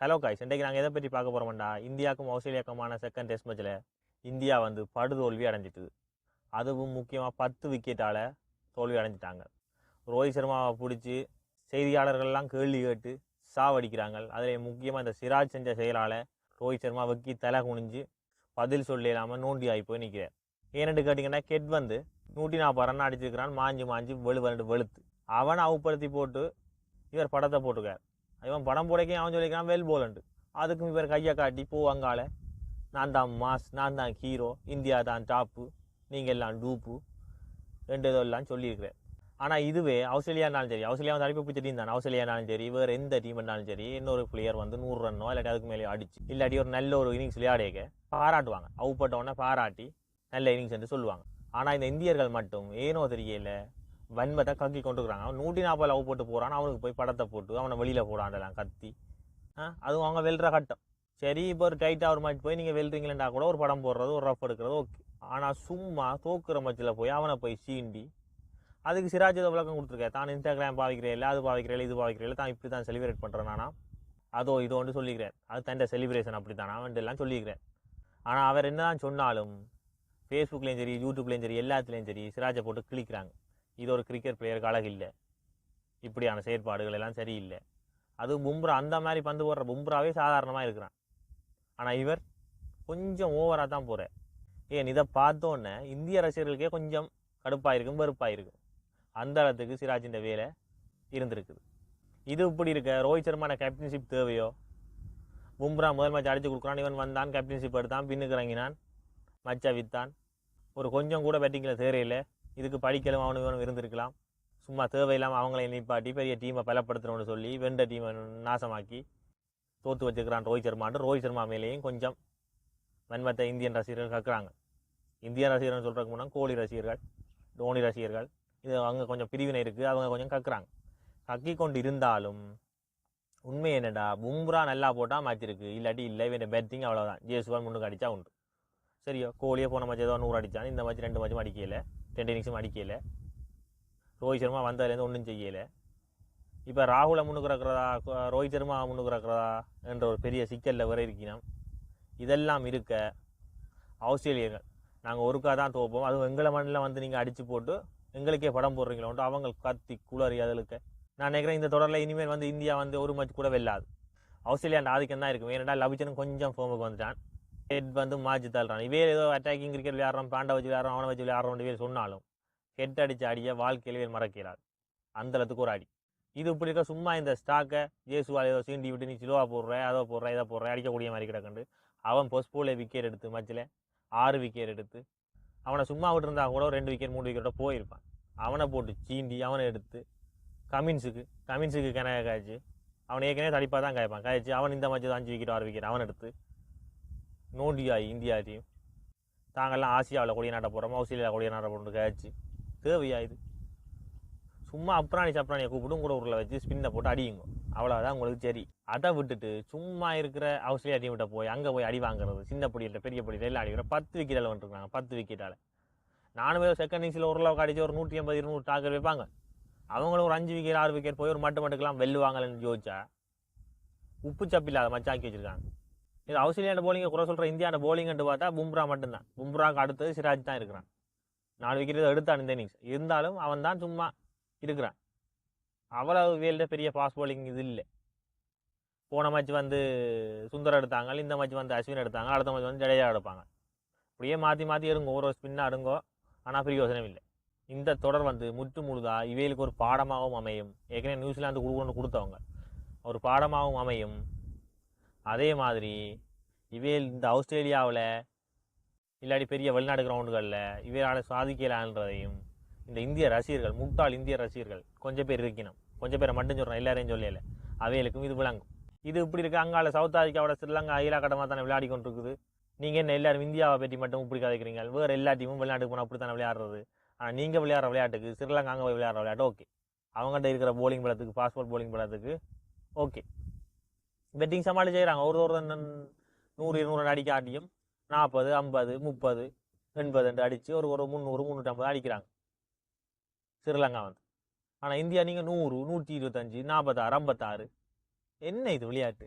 Hello guys இன்றைக்கு நாங்கள் எதை பற்றி பார்க்க போகிறோம்டா இந்தியாவுக்கும் ஆஸ்திரேலியாவுக்குமான செகண்ட் டெஸ்ட் மேட்ச்சில் இந்தியா வந்து படுதோல்வி அடைஞ்சிட்டுது. அதுவும் முக்கியமாக பத்து விக்கெட்டால் தோல்வி அடைஞ்சிட்டாங்க. ரோஹித் சர்மாவை பிடிச்சி செய்தியாளர்கள்லாம் கேள்வி கேட்டு சாவடிக்கிறாங்க. அதில் முக்கியமாக இந்த சிராஜ் செஞ்ச செயலால் ரோஹித் சர்மா வெக்கி தலை குனிஞ்சு பதில் சொல்ல இல்லாமல் நோண்டி ஆகி போய் நிற்கிறார் ஏன்னு கேட்டிங்கன்னா கெட் வந்து நூற்றி நாற்பது ரன் அடிச்சிருக்கிறான். மாஞ்சு மாஞ்சு வெளு வெளுண்டு வெளுத்து. அவனை அவுப்படுத்தி போட்டு இவர் படத்தை போட்டுக்கார் இவன் படம் போடக்கே அவன் சொல்லிக்கிறான் வெல் போலண்டு அதுக்கும் இவர் கையை காட்டி போ அங்கால நான் தான் மாஸ் நான் தான் ஹீரோ. இந்தியா தான் டாப்பு. நீங்கள் எல்லாம் டூப்பு. ரெண்டு இதெல்லாம் சொல்லியிருக்கிறேன் ஆனால் இதுவே ஆஸ்திரேலியானாலும் சரி ஆஸ்திரேலியா வந்து அடிப்பு பிடிச்ச டீம் தான். ஆஸ்திரேலியானாலும் சரி வேறு எந்த டீம் இருந்தாலும் சரி இன்னொரு பிளேயர் வந்து நூறு ரன்னோ இல்லாட்டி அதுக்கு மேலே அடிச்சு இல்லாட்டி ஒரு நல்ல ஒரு இன்னிங்ஸ் விளையாடிக்க பாராட்டுவாங்க. அவுப்பட்ட உடனே பாராட்டி நல்ல இன்னிங்ஸ் என்று சொல்லுவாங்க. ஆனால் இந்த இந்தியர்கள் மட்டும் ஏனோ தெரியல வன்மத்தை கக்கி கொண்டு இருக்கிறாங்க அவன் நூற்றி நாற்பது லவ் போட்டு போகிறான் அவனுக்கு போய் படத்தை போட்டு அவனை வெளியில் போடாண்டலாம் கத்தி. ஆ அதுவும் அவங்க வெல்ற கட்டம். சரி இப்போ ஒரு டைட்டாக ஒரு மாதிரி போய் நீங்கள் வெல்றீங்களா கூட ஒரு படம் போடுறது ஒரு ரஃப் எடுக்கிறது ஓகே ஆனால் சும்மா தோக்குற மச்சில் போய் அவனை போய் சீண்டி அதுக்கு சிராஜ் ஏதோ விளக்கம் கொடுத்துருக்கேன் தான் இன்ஸ்டாகிராம் பாவிக்கிறேன் இல்லை அது பாவிக்கிறேன் இது பாவிக்கிறேன் தான் இப்படி தான் செலிப்ரேட் பண்ணுறேன் நானா அதோ இதோ ஒன்று சொல்லிக்கிறேன். அது தண்ட செலிப்ரேஷன் அப்படி தானா அவன் எல்லாம் சொல்லிக்கிறேன். ஆனால் அவர் என்னதான் சொன்னாலும் ஃபேஸ்புக்லேயும் சரி யூடியூப்லேயும் சரி எல்லாத்துலேயும் சரி சிராஜை போட்டு கிளிக்கிறாங்க இது ஒரு கிரிக்கெட் பிளேயருக்கு அழகு இல்லை. இப்படியான செயற்பாடுகள் எல்லாம் சரியில்லை. அது பும்ரா அந்த மாதிரி பந்து போடுற பும்ராவே சாதாரணமாக இருக்கிறான். ஆனால் இவர் கொஞ்சம் ஓவராக தான் போகிறார் ஏன் இதை பார்த்தோன்னே இந்திய ரசிகர்களுக்கே கொஞ்சம் கடுப்பாயிருக்கும் வெறுப்பாயிருக்கும். அந்த அளத்துக்கு சிராஜின் வேலை இருந்திருக்குது. இது இப்படி இருக்க ரோஹித் சர்மான கேப்டன்ஷிப் தேவையோ? பும்ரா முதல் மேட்ச் அடித்து கொடுக்குறான் இவன் வந்தான் கேப்டன்ஷிப் எடுத்தான் பின்னுக்கு இறங்கினான் மச்சா வித்தான். ஒரு கொஞ்சம் கூட பேட்டிங்கில் தேவையில்லை. இதுக்கு படிக்கலும் அவனு இவனும் இருந்திருக்கலாம். சும்மா தேவையில்லாமல் அவங்கள நிப்பாட்டி பெரிய டீமை பலப்படுத்துகிறோம்னு சொல்லி வெண்ட டீமை நாசமாக்கி தோற்று வச்சுருக்கிறான் ரோஹித் சர்மான்ட்டு. ரோஹித் சர்மா மேலேயும் கொஞ்சம் வன்மத்தை இந்தியன் ரசிகர்கள் கக்குறாங்க. இந்தியன் ரசிகர்கள் சொல்கிறதுக்கு முன்னால் கோலி ரசிகர்கள் தோனி ரசிகர்கள் இது அவங்க கொஞ்சம் பிரிவினை இருக்குது அவங்க கொஞ்சம் கக்குறாங்க. கக்கி கொண்டு இருந்தாலும் உண்மை என்னடா பும்ரா நல்லா போட்டால் மாற்றிருக்கு இல்லாட்டி இல்லை இவன் பேட்டிங் அவ்வளோதான் ஜேசுவான் முன்னுக்கு அடித்தா உண்டு. சரியோ கோலியை போன மேட்ச் ஏதோ நூறு அடித்தான் இந்த மேட்ச் ரெண்டு மேட்சும் அடிக்கல. ரெண்டு இன்னிங்ஸும் அடிக்கலை ரோஹித் சர்மா வந்ததுலேருந்து ஒன்றும் செய்யலை. இப்போ ராகுலை முன்னுக்கு இருக்கிறதா ரோஹித் சர்மா முன்னுக்கு இருக்கிறதா என்ற ஒரு பெரிய சிக்கலில் வர இருக்கணும். இதெல்லாம் இருக்க ஆஸ்திரேலியர்கள் நாங்கள் ஒருக்கா தான் தோப்போம். அதுவும் எங்களை மண்ணில் வந்து நீங்கள் அடித்து போட்டு எங்களுக்கே படம் போடுறீங்களோன்ட்டு அவங்க கத்தி குளறி அதுக்கு நான் நினைக்கிறேன் இந்த தொடரில் இனிமேல் வந்து இந்தியா வந்து ஒரு மேட்ச் கூட வெல்லாது ஆஸ்திரேலியா ஆதிக்கம் தான் இருக்கும். ஏன்னா லபிச்சனும் கொஞ்சம் ஃபோமுக்கு வந்துட்டான். ஹெட் வந்து மாற்றி தள்ளுறான் இவே ஏதோ அட்டாக்கிங் கிரிக்கெட் விளையாடுறோம் பாண்டா வச்சு விளையாடுறோம் அவனை வச்சு விளையாடுறோம் பேர் சொன்னாலும் ஹெட் அடிச்சு அடிய வாழ்க்கையில் வேறு மறக்கிறார். அந்த அளத்துக்கு ஒரு அடி. இது இப்படி இருக்க சும்மா இந்த ஸ்டாக்கை ஜேசுவால் ஏதோ சீண்டி விட்டு நீ சிலுவா போடுற அதோ போடுற இதை போடுற அடிக்கக்கூடிய மாதிரி கிடக்கண்டு. அவன் பொஸ்போல விக்கெட் எடுத்து மச்சில் ஆறு விக்கெட் எடுத்து அவனை சும்மா விட்டுருந்தா கூட ஒரு ரெண்டு விக்கெட் மூணு விக்கெட்டோட போயிருப்பான். அவனை போட்டு சீண்டி அவனை எடுத்து கமின்ஸுக்கு கமின்ஸுக்கு கிணக்க காய்ச்சி. அவன் ஏற்கனவே தடிப்பாக தான் காய்ப்பான். காய்ச்சி அவன் இந்த மாதிரி அஞ்சு விக்கெட் ஆறு விக்கெட் அவன் எடுத்து நோண்டியாய் இந்தியா டீம் தாங்கள்லாம் ஆசியாவில் கொடிய நாட்ட போகிறோம் ஆஸ்திரேலியா கொடிய நாட்ட போட்டு காய்ச்சி தேவையா இது? சும்மா அப்ராணி சப்ராணியை கூப்பிடும் கூட ஊரில் வச்சு ஸ்பின்னை போட்டு அடியுங்க. அவ்வளோதான் உங்களுக்கு சரி. அதை விட்டுட்டு சும்மா இருக்கிற ஆஸ்திரேலியா டீம் கிட்ட போய் அங்கே போய் அடி வாங்குறது சின்ன பொடியில் பெரிய பொடியில் எல்லாம் அடிக்கிற பத்து விக்கெட்டில் வந்துருக்காங்க பத்து விக்கெட்டால் நானுமே செகண்ட் இன்னிங்ஸில் ஓரளவுக்கு அடிச்சு ஒரு நூற்றி ஐம்பது இருநூறு டாக்கர் வைப்பாங்க. அவங்களும் ஒரு அஞ்சு விக்கெட் ஆறு விக்கெட் போய் ஒரு மட்டு மட்டுக்கெல்லாம் வெல்லுவாங்கன்னு யோசிச்சா உப்பு சப்பில்லாத மச்சாக்கி வச்சிருக்காங்க. இது ஆஸ்திரேலியாண்ட போலிங்கை குறை சொல்கிற இந்தியாண்ட போலிங்கன்ட்டு பார்த்தா பும்ரா மட்டும்தான். பும்ராவுக்கு அடுத்தது சிராஜ் தான் இருக்கிறான். நாலு விக்கெட் எடுத்தான் இந்த இன்னிங்ஸ் இருந்தாலும் அவன் தான் சும்மா இருக்கிறான். அவ்வளவு வேல்ட பெரிய ஃபாஸ்ட் போலிங் இது இல்லை. போன மேட்ச் வந்து சுந்தர் எடுத்தாங்க இந்த மேட்ச் வந்து அஸ்வின் எடுத்தாங்க அடுத்த மேட்ச் வந்து ஜடேஜா எடுப்பாங்க. அப்படியே மாற்றி மாற்றி இருங்கோ ஒரு ஸ்பின்னாக இருங்கோ ஆனால் பிரயோசனம் இல்லை. இந்த தொடர் வந்து முற்று முழுதா இவைகளுக்கு ஒரு பாடமாகவும் அமையும். ஏற்கனவே நியூசிலாந்து கொடுக்கணும்னு கொடுத்தவங்க. ஒரு பாடமாகவும் அமையும். அதே மாதிரி இவே இந்த ஆஸ்திரேலியாவில் இல்லாட்டி பெரிய வெளிநாடு கிரவுண்டுகளில் இவையால் சாதிக்கலான்றதையும் இந்த இந்திய ரசிகர்கள் முட்டாள் இந்திய ரசிகர்கள் கொஞ்சம் பேர் இருக்கணும். கொஞ்சம் பேரை மட்டும் சொல்கிறேன் எல்லாரையும் சொல்லலை. அவைகளுக்கும் இது விளங்கும். இது இப்படி இருக்குது அங்கால சவுத் ஆஃப்ரிக்காவோட ஸ்ரீலங்கா ஈலாக்கட்டமாக தானே விளையாடி கொண்டு இருக்குது நீங்கள் என்ன எல்லாரும் இந்தியாவை பற்றி மட்டும் இப்படி கதைக்கிறீங்க வேறு எல்லா டீமும் வெளிநாட்டுக்கு போனால் அப்படி தானே விளையாடுறது? ஆனால் நீங்கள் விளையாடுற விளையாட்டுக்கு ஸ்ரீலங்கா அங்கே போய் விளையாடுற விளையாட்டு ஓகே அவங்ககிட்ட இருக்கிற போலிங் பலத்துக்கு பாஸ்போர்ட் போலிங் பலத்துக்கு ஓகே பெட்டிங் சமாளி செய்கிறாங்க ஒரு ஒரு நூறு இருநூறு அடிக்க ஆட்டியும் நாற்பது ஐம்பது முப்பது எண்பது ரெண்டு அடித்து ஒரு ஒரு முந்நூறு முந்நூற்றம்பது அடிக்கிறாங்க. ஸ்ரீலங்கா வந்து. ஆனால் இந்தியா நீங்கள் நூறு நூற்றி இருபத்தஞ்சி நாற்பத்தாறு ஐம்பத்தாறு. என்ன இது விளையாட்டு?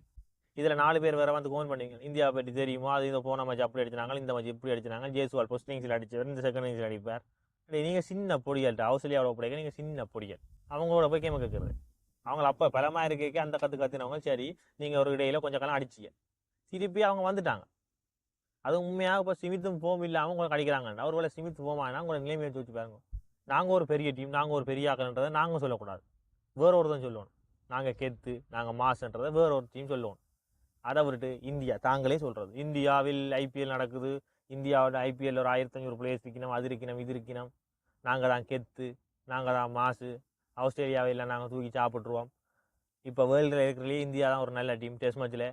இதில் நாலு பேர் வேறு வந்து கோன் பண்ணீங்க இந்தியா பற்றி தெரியுமா? அது இந்த போன மேட்ச் அப்படி அடிச்சினாங்க இந்த மேட்ச் இப்படி அடிச்சினாங்க ஜேசுவால் ஃபர்ஸ்ட் இன்னிங்ஸில் அடிச்சவர் இந்த செகண்ட் இன்னிங்ஸில் அடிப்பார். நீங்கள் சின்ன பொடிகள்கிட்ட ஆஸ்திரேலியாவோட பிடிக்க நீங்கள் சின்ன பொடியல் அவங்களோட போய் கேம கேட்குறது அவங்கள அப்போ பலமாக இருக்க அந்த கற்று கத்துனவங்க சரி நீங்கள் ஒரு இடையில கொஞ்சம் காலம் அடிச்சிங்க திருப்பி அவங்க வந்துட்டாங்க. அது உண்மையாக இப்போ சிமித்தும் போம் இல்லாமல் உங்களுக்கு அடிக்கிறாங்க அவர் வேலை சிமித்து போமானா உங்களை நிலைமையை வச்சு பாருங்க. நாங்கள் ஒரு பெரிய டீம் நாங்கள் ஒரு பெரிய ஆக்கணுன்றதை நாங்கள் சொல்லக்கூடாது. வேற ஒருத்தன் சொல்லணும். நாங்கள் கெத்து நாங்கள் மாசுன்றதை வேற ஒரு டீம் சொல்லுவோம் அதை விட்டுட்டு இந்தியா தாங்களே சொல்கிறது இந்தியாவில் ஐபிஎல் நடக்குது. இந்தியாவோட ஐபிஎல் ஒரு ஆயிரத்தி ஐநூறு பிளேயர்ஸ் இருக்கணும் அது இருக்கணும் இது இருக்கணும் நாங்கள் தான் கெத்து நாங்கள் தான் மாசு. ஆஸ்திரேலியாவில் நாங்கள் தூக்கி சாப்பிட்ருவோம் இப்போ வேர்ல்டில் இருக்கிறதுலே இந்தியா தான் ஒரு நல்ல டீம் டெஸ்ட் மேட்ச்சில்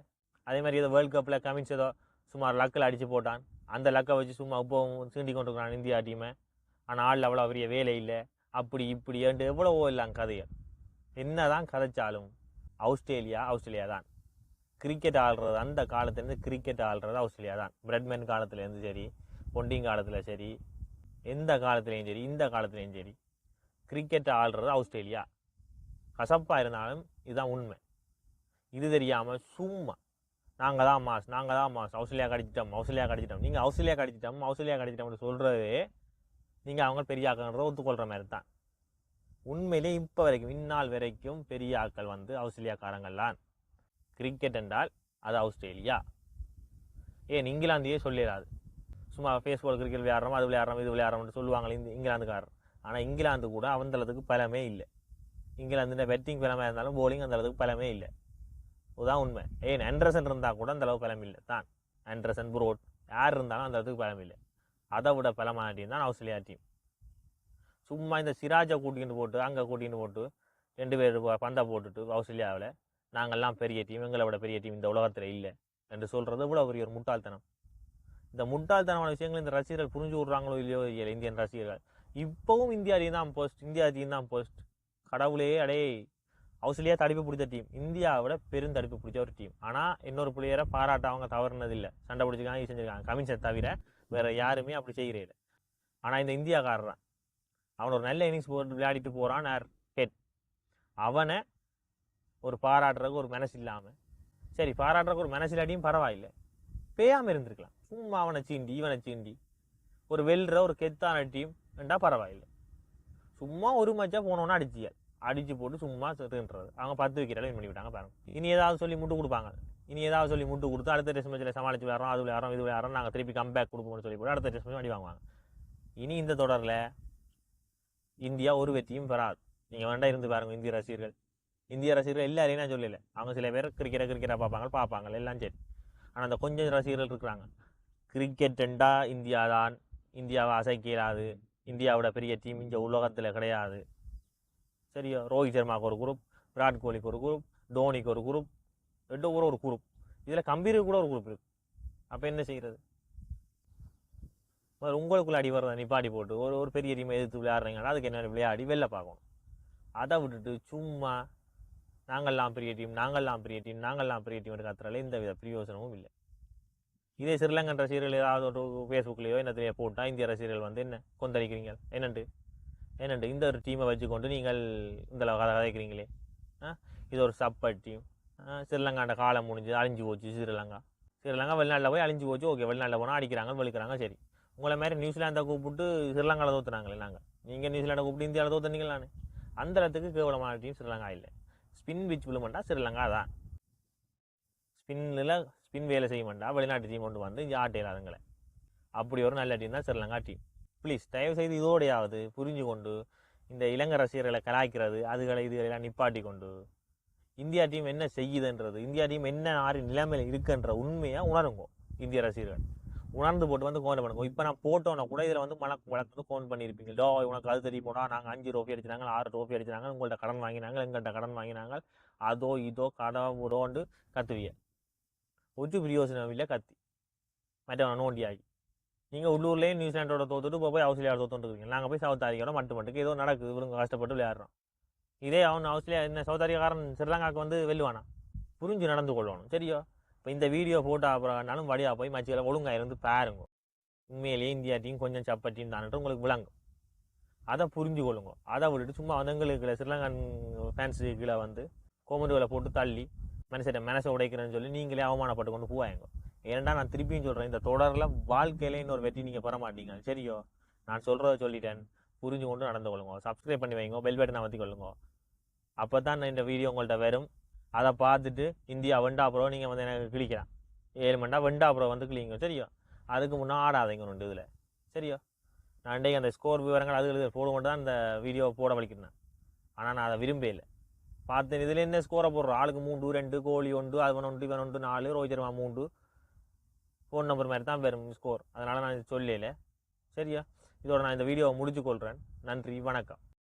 அதே மாதிரி ஏதோ வேர்ல்ட் கப்பில் கமின்ஸ் ஏதோ சுமார் லக்கில் அடித்து போட்டான். அந்த லக்கை வச்சு சும்மா இப்போவும் சீண்டி கொண்டிருக்கிறான் இந்தியா டீமை ஆனால் ஆளில் அவ்வளோ பெரிய வேலை இல்லை. அப்படி இப்படி ஏன்ட்டு எவ்வளவோ இல்லாங்க கதைகள். என்ன தான் கதைச்சாலும் ஆஸ்திரேலியா ஆஸ்திரேலியா தான். கிரிக்கெட் ஆடுறது அந்த காலத்துலேருந்து கிரிக்கெட் ஆடுறது ஆஸ்திரேலியா தான். பிரெட்மேன் காலத்துலேருந்து சரி பொண்டிங் காலத்தில் சரி எந்த காலத்துலேயும் சரி இந்த காலத்துலேயும் சரி. கிரிக்கெட் ஆடுறது ஆஸ்திரேலியா கசப்பாக இருந்தாலும் இதுதான் உண்மை. இது தெரியாமல் சும்மா நாங்கள் தான் மாஸ் நாங்கள் தான் மாஸ் ஆஸ்திரேலியா கடிச்சிட்டோம் ஆஸ்திரேலியா கடிச்சிட்டோம் நீங்கள் ஆஸ்திரேலியா கடிச்சிட்டோம் ஆஸ்திரேலியா கடிச்சிட்டோம்னு சொல்கிறது நீங்கள் அவங்க பெரிய ஆக்கன்றதை ஒத்துக்கொள்கிற மாதிரி தான். உண்மையிலே இப்போ வரைக்கும் இந்நாள் வரைக்கும் பெரிய ஆக்கள் வந்து ஆஸ்திரேலியாக்காரங்கள்லாம் கிரிக்கெட் என்றால் அது ஆஸ்திரேலியா ஏன் இங்கிலாந்தையே சொல்லிடாது. சும்மா ஃபேஸ்புக் கிரிக்கெட் விளையாடுறோம் அது விளையாடுறோம் இது விளையாடுறோம்னு சொல்லுவாங்களே இந்த இங்கிலாந்துக்காரர். ஆனால் இங்கிலாந்து கூட அந்த அளவுக்கு பலமே இல்லை. இங்கிலாந்து பெட்டிங் பலமாக இருந்தாலும் போலிங் அந்த அளவுக்கு பலமே இல்லை. அதுதான் உண்மை. ஏன் ஆண்ட்ரசன் இருந்தால் கூட அந்த அளவுக்கு பலம் இல்லை. தான். ஆண்ட்ரசன் புரோட் யார் இருந்தாலும் அந்த அளவுக்கு பலம் இல்லை. அதை விட பலமான டீம் தான் ஆஸ்திரேலியா டீம் சும்மா இந்த சிராஜை கூட்டிகிட்டு போட்டு அங்கே கூட்டிகிட்டு போட்டு ரெண்டு பேர் பந்தை போட்டுட்டு ஆஸ்திரேலியாவில் நாங்கள்லாம் பெரிய டீம் எங்களை விட பெரிய டீம் இந்த உலகத்தில் இல்லை என்று சொல்கிறது விட பெரிய ஒரு முட்டாள்தனம். இந்த முட்டாள்தனமான விஷயங்கள் இந்த ரசிகர்கள் புரிஞ்சு விட்றாங்களோ இல்லையோ இல்லை இந்தியன் ரசிகர்கள். இப்போவும் இந்தியா டீம் தான் போஸ்ட் இந்தியா டீம் தான் போஸ்ட் கடவுளே அடே. ஆஸ்திரேலியா தடுப்பு பிடிச்ச டீம் இந்தியாவை பெரும் தடுப்பு பிடிச்ச ஒரு டீம் ஆனால் இன்னொரு பிள்ளையரை பாராட்ட அவங்க தவறுனதில்லை. சண்டை பிடிச்சிருக்காங்க இது செஞ்சுருக்காங்க. கமிஷன் தவிர வேற யாருமே அப்படி செய்கிறேன் ஆனால் இந்த இந்தியாக்காரர் அவன் ஒரு நல்ல இன்னிங்ஸ் போட்டு விளையாடிட்டு போகிறான் யார்? ஹெட் அவனை ஒரு பாராட்டுறதுக்கு ஒரு மனசு இல்லாமல் சரி பாராட்டுறதுக்கு ஒரு மனசு இல்லாட்டியும் பரவாயில்லை. பேயாமல் இருந்திருக்கலாம். சும்மா அவனை சீண்டி இவனை சீண்டி. ஒரு வெல்ற ஒரு கெத்தான டீம் ரெண்டா பரவாயில்லை. சும்மா ஒரு மச்சா போனோன்னா அடிச்சியா? அடிச்சு போட்டு சும்மா செத்துன்றது அவங்க பத்து விக்கெட் வின் விட்டாங்க பாருங்க. இனி ஏதாவது சொல்லி முட்டு கொடுப்பாங்க. இனி ஏதாவது சொல்லி முட்டு கொடுத்து அடுத்த டெஸ்ட் மேட்ச்சில் சமாளிச்சு விளையாடுறோம் அது விளையாடுறோம் இது விளையாடுறோம் நாங்கள் திருப்பி கம்பேக் கொடுப்போம்னு சொல்லி போட்டு அடுத்த டெஸ்ட் மேட்ச் அடி வாங்குவாங்க. இனி இந்த தொடரில் இந்தியா ஒரு வெற்றியும் பெறாது. நீங்கள் வேண்டாம் இருந்து பாருங்க இந்திய ரசிகர்கள். இந்திய ரசிகர்கள் எல்லாரையும் நான் சொல்லலை. அவங்க சில பேர் கிரிக்கெட்டை கிரிக்கெட்டாக பார்ப்பாங்க பார்ப்பாங்க. எல்லாம் சரி. ஆனால் அந்த கொஞ்சம் ரசிகர்கள் இருக்கிறாங்க. கிரிக்கெட் ரெண்டா இந்தியா தான். இந்தியாவை அசைக்க இந்தியாவோட பெரிய டீம் இந்த உலகத்தில் கிடையாது. சரியா? ரோஹித் சர்மாவுக்கு ஒரு குரூப் விராட் கோலிக்கு ஒரு குரூப் தோனிக்கு ஒரு குரூப் ரெண்டு கூட ஒரு குரூப் இதில் கம்பீருக்கு கூட ஒரு குரூப் இருக்குது அப்போ என்ன செய்கிறது முதல்ல உங்களுக்குள்ள அடி வர்றதை நிப்பாட்டி போட்டு ஒரு ஒரு பெரிய டீம் எதிர்த்து விளையாடுறீங்கன்னா அதுக்கு என்ன விளையாடி வெளில பார்க்கணும். அதை விட்டுட்டு சும்மா நாங்கள்லாம் பெரிய டீம் நாங்கள்லாம் பெரிய டீம் நாங்கள்லாம் பெரிய டீம் கத்துறால எந்த வித பிரயோசனமும் இல்லை. இதே ஸ்ரீலங்கன் ரசிகர்கள் ஏதாவது ஒரு ஃபேஸ்புக்லேயோ என்னத்திலேயோ போட்டால் இந்திய ரசிகர்கள் வந்து என்ன கொந்தளிக்கிறீங்க? என்னண்டு? என்னண்டு? இந்த ஒரு டீமை வச்சுக்கொண்டு நீங்கள் இந்த கதை கதைக்கிறீங்களே? ஆ? இது ஒரு சப்பர் டீம் ஸ்ரீலங்காண்ட காலம் முடிஞ்சு அழிஞ்சு போச்சு ஸ்ரீலங்கா ஸ்ரீலங்கா வெளிநாட்டில் போய் அழிஞ்சு போச்சு ஓகே வெளிநாட்டில் போனால் அடிக்கிறாங்க வலிக்கிறாங்க சரி. உங்களை மாதிரி நியூசிலாந்தை கூப்பிட்டு ஸ்ரீலங்காவில் தோத்துனாங்களே நாங்கள் நீங்கள் நியூசிலாண்டை கூப்பிட்டு இந்தியாவில் தோத்துனீங்களானே அந்த இடத்துக்கு கேவலமான டீம் ஸ்ரீலங்கா இல்லை. ஸ்பின் பிச் விழுமெண்டா ஸ்ரீலங்கா தான். ஸ்பின்னில் பின் வேலை செய்ய மாட்டா வெளிநாட்டு டீம் கொண்டு வந்து இங்கே ஆட்ட இல்லாதங்களை அப்படி ஒரு நல்ல டீம் தான் ஸ்ரீலங்கா டீம் ப்ளீஸ் தயவு செய்து இதோடையாவது புரிஞ்சு கொண்டு இந்த இளங்க ரசிகர்களை கலாய்க்கிறது அதுகளை இதுகளெல்லாம் நிப்பாட்டி கொண்டு இந்தியா டீம் என்ன செய்யுதுன்றது இந்தியா டீம் என்ன ஆறு நிலைமையில் இருக்குன்ற உண்மையாக உணருங்க இந்திய ரசிகர்கள். உணர்ந்து போட்டு வந்து கோன் பண்ணுங்க. இப்போ நான் போட்டோன்னா கூட இதில் வந்து மணக்கு வழக்கு வந்து கோன் பண்ணியிருப்பீங்க. டோ உனக்கு அது தெரியுமோடா நாங்கள் அஞ்சு ட்ரோஃபி அடிச்சினாங்க ஆறு ட்ரோஃபி அடிச்சினாங்க உங்கள்கிட்ட கடன் வாங்கினாங்க எங்கள்கிட்ட கடன் வாங்கினாங்க. அதோ இதோ கடன் உடோண்டு கத்துவிய. ஒரு பிரயோசனம் இல்லை கத்தி மற்றவன் நோண்டியாகி நீங்கள் உள்ளூர்லேயே நியூசிலாண்டோட தோத்துட்டு போய் ஆஸ்திரேலியா தோத்துட்டு இருக்கீங்க நாங்கள் போய் சவுத் ஆரியாவோட மட்டு மட்டுக்கு ஏதோ நடக்குது இவங்க கஷ்டப்பட்டு விளையாடுறோம் இதே அவன் ஆஸ்திரேலியா என்ன சவுத் ஆரியாக்காரன் ஸ்ரீலங்காவுக்கு வந்து வெல்லுவானா புரிஞ்சு நடந்து கொள்ளணும் சரியா இப்போ இந்த வீடியோ போட்டோ அப்புறம்னாலும் வடியா போய் மச்சிகளை ஒழுங்காக இருந்து பாருங்க உண்மையிலேயே இந்தியா டீம் கொஞ்சம் சப்பட்டின்னு டீம் உங்களுக்கு விளங்கும் அதை புரிஞ்சு கொள்ளுங்க அதை விட்டுட்டு சும்மா அவங்களுக்கு எங்களுக்கு ஸ்ரீலங்கன் ஃபேன்ஸு கீழே வந்து கோமெண்ட்டுகளை போட்டு தள்ளி மனசிட்ட மனசை உடைக்கிறேன்னு சொல்லி நீங்களே அவமானப்பட்டு கொண்டு போவாங்க. ஏன்டா நான் திருப்பியும் சொல்கிறேன் இந்த தொடரில் வாழ்க்கையில இன்னொரு வெற்றி நீங்கள் பெற மாட்டீங்க. சரியோ? நான் சொல்கிறத சொல்லிட்டேன். புரிஞ்சு கொண்டு நடந்து கொள்ளுங்க. சப்ஸ்கிரைப் பண்ணி வைங்க. பெல் பட்டனை மாற்றி கொள்ளுங்க. அப்போ தான் இந்த வீடியோ உங்கள்கிட்ட வரும். அதை பார்த்துட்டு இந்தியா வெண்டா ப்ரோ நீங்கள் வந்து எனக்கு கிளிக்கலாம் ஏழு மண்டா வெண்டா ப்ரோ வந்து கிளிங்க சரியோ? அதுக்கு முன்னே ஆடாதீங்க ரெண்டு இதில். சரியோ? நான் இன்றைக்கு அந்த ஸ்கோர் விவரங்கள் அது போடுவோம் தான் இந்த வீடியோ போட வலிக்கிறேன் ஆனால் நான் அதை விரும்பவே இல்லை. பார்த்தேன் இதில் என்ன ஸ்கோரை போடுறோம்? ஆளுக்கு மூன்று ரெண்டு கோழி ஒன்று அது ஒன்று இவன் ஒன்று நாலு ரோஹித் சர்மா மூன்று. ஃபோன் நம்பர் மாதிரி தான் வரும் ஸ்கோர் அதனால் நான் சொல்லல. சரியா? இதோட நான் இந்த வீடியோவை முடிச்சு கொள்கிறேன் நன்றி வணக்கம்.